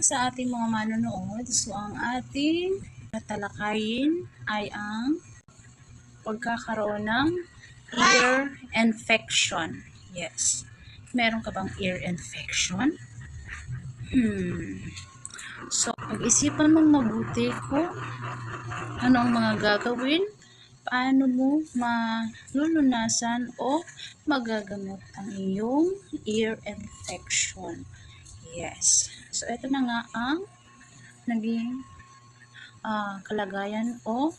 sa ating mga manonood. So, ang ating tatalakayin ay ang pagkakaroon ng ear infection. Yes. Meron ka bang ear infection? Hmm. So, pag-isipan mong mabuti ko ano ang mga gagawin, paano mo malulunasan o magagamot ang iyong ear infection. Yes. So, ito na nga ang naging ah, kalagayan o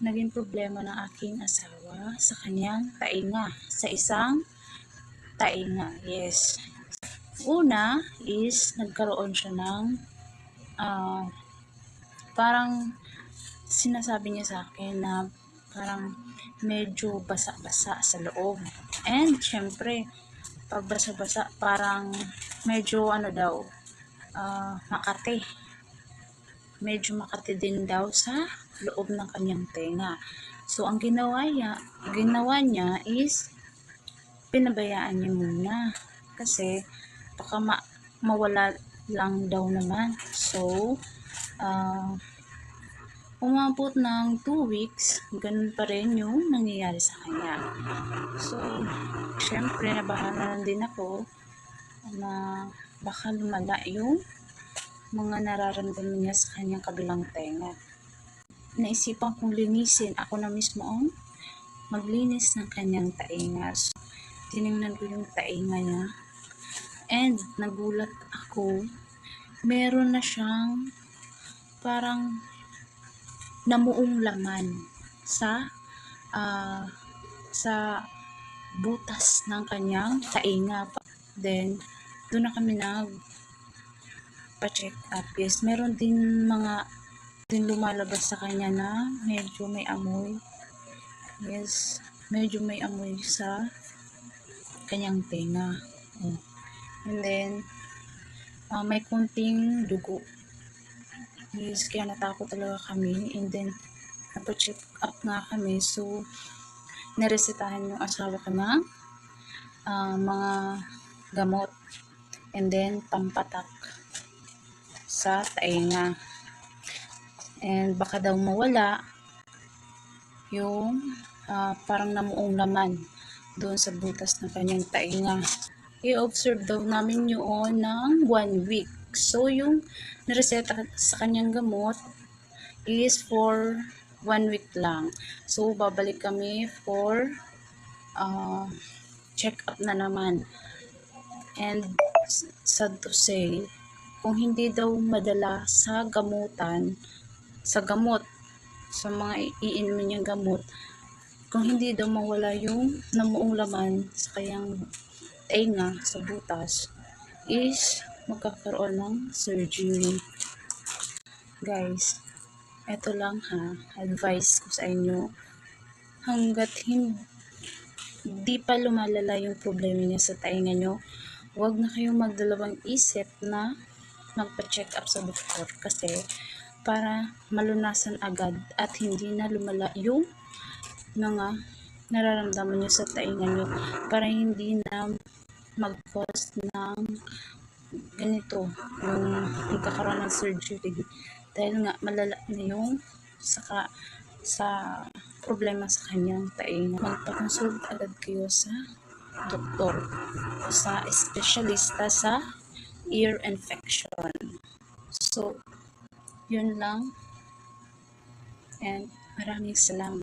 naging problema ng aking asawa sa kanyang tainga. Sa isang tainga. Yes. Una is nagkaroon siya ng ah, parang sinasabi niya sa akin na parang medyo basa-basa sa loob. And syempre, pag basa-basa, parang medyo ano daw, ah, makati. Medyo makati din daw sa loob ng kanyang tenga. So, ang ginawa niya, ginawa niya is pinabayaan niya muna. Kasi, baka ma- mawala lang daw naman. So, ah, umabot ng 2 weeks, ganun pa rin yung nangyayari sa kanya. So, syempre, nabahala na din ako na baka lumala yung mga nararamdaman niya sa kanyang kabilang tenga. Naisipan kong linisin. Ako na mismo ang maglinis ng kanyang tainga. So, tinignan ko yung tainga niya. And, nagulat ako. Meron na siyang parang namuong laman sa ah, sa butas ng kanyang tainga. Then, doon na kami nag pa-check up. Yes, meron din mga din lumalabas sa kanya na medyo may amoy. Yes, medyo may amoy sa kanyang tenga. Oh. And then, ah, may kunting dugo. Yes, kaya natakot talaga kami. And then, napacheck up nga kami. So, naresetahan yung asawa ko ng ah, mga gamot. And then, pampatak sa tainga. And baka daw mawala yung ah, parang namuong laman doon sa butas ng kanyang tainga. I-observe daw namin yun ng one week. So, yung nareseta sa kanyang gamot is for one week lang. So, babalik kami for uh, check-up na naman. And sad to say, kung hindi daw madala sa gamutan, sa gamot, sa mga iinumin niyang gamot, kung hindi daw mawala yung namuong laman sa kanyang tenga, sa butas, is magkakaroon ng surgery. Guys, eto lang ha, advice ko sa inyo, hanggat hindi pa lumalala yung problema niya sa tainga nyo, huwag na kayong magdalawang isip na magpa-check up sa doktor. Kasi para malunasan agad at hindi na lumala yung mga nararamdaman nyo sa tainga nyo para hindi na mag-cause ng ganito yung magkakaroon ng surgery. Dahil nga malala na yung saka sa problema sa kanyang tainga magpa-consult agad kayo sa doktor sa espesyalista sa ear infection. So yun lang. And maraming salamat